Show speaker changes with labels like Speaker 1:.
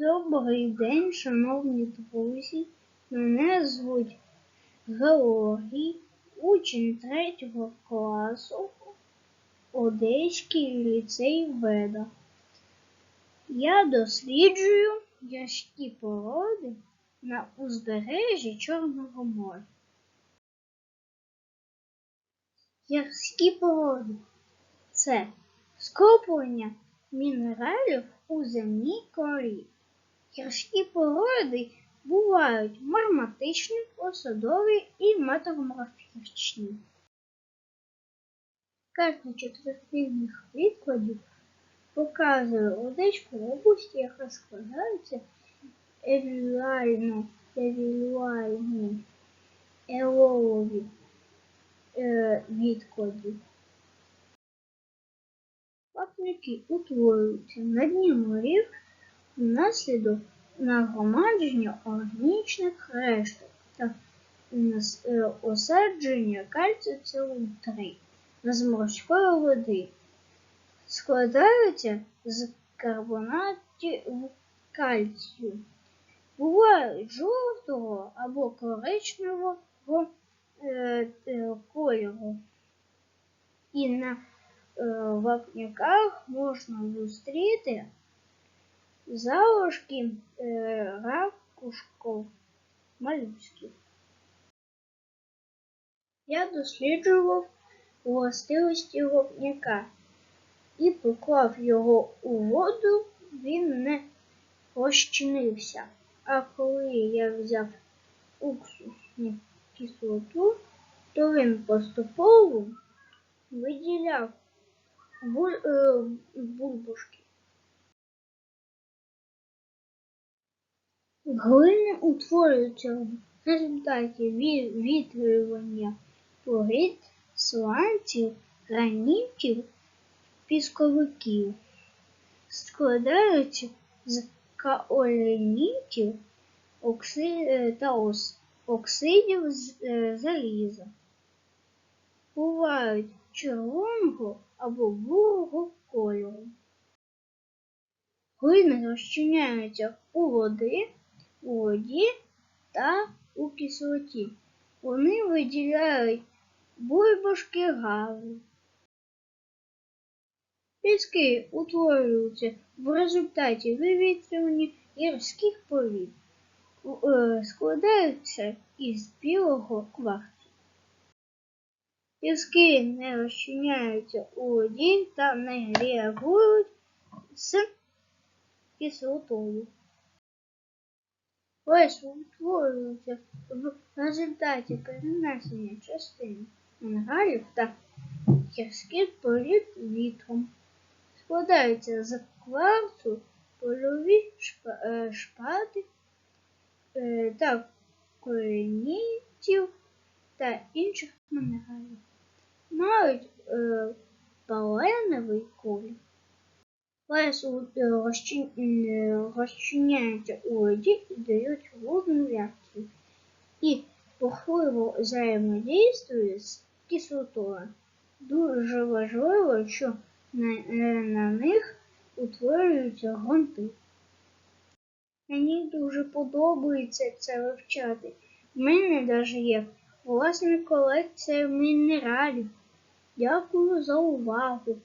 Speaker 1: Добрий день, шановні друзі. Мене звуть Георгій, учень третього класу Одеський ліцей Веда. Я досліджую гірські породи на узбережжі Чорного моря. Гірські породи це скоплення мінералів у земній корі. Гірські породи бувають марматичні, осадові і метаморфічні. Карта четвертинних відкладів показує Одеську область, яка складається евілюально евілюальні елові е, відкладів. Плавники утворюються на дні морів внаслідок нагромадження органічних решток та е, осадження кальцію СО3 з морської води. Складаються з карбонатів кальцію. Бувають жовтого або коричневого е, е, кольору. І на е, вапняках можна зустріти залишки е, ракушков малюсків. Я досліджував властивості вапняка і поклав його у воду, він не розчинився. А коли я взяв уксусну кислоту, то він поступово виділяв е, бульбашки. Глини утворюються в результаті ві- відвивання порід, сланців, гранітів, пісковиків. Складаються з каолінітів е, та оксидів е, заліза. Бувають червоного або бурого кольору. Глини розчиняються у води, у воді та у кислоті. Вони виділяють бульбашки газу. Піски утворюються в результаті вивітрювання гірських порід. Е, Складаються із білого кварцу. Піски не розчиняються у воді та не реагують з кислотою. Лес утворюється в результаті перенесення частин мінералів та гірських порід вітром. Складаються з кварцу, польові шпа- е, шпати е, та коренітів та інших мінералів. Мають е, паленовий колір. Лес у- е, розчин- розчиняється у воді і дають водну реакцію. І похливо взаємодействує з кислотою. Дуже важливо, що на, е, на них утворюються ґрунти. Мені дуже подобається це вивчати. У мене навіть є власна колекція мінералів. Дякую за увагу.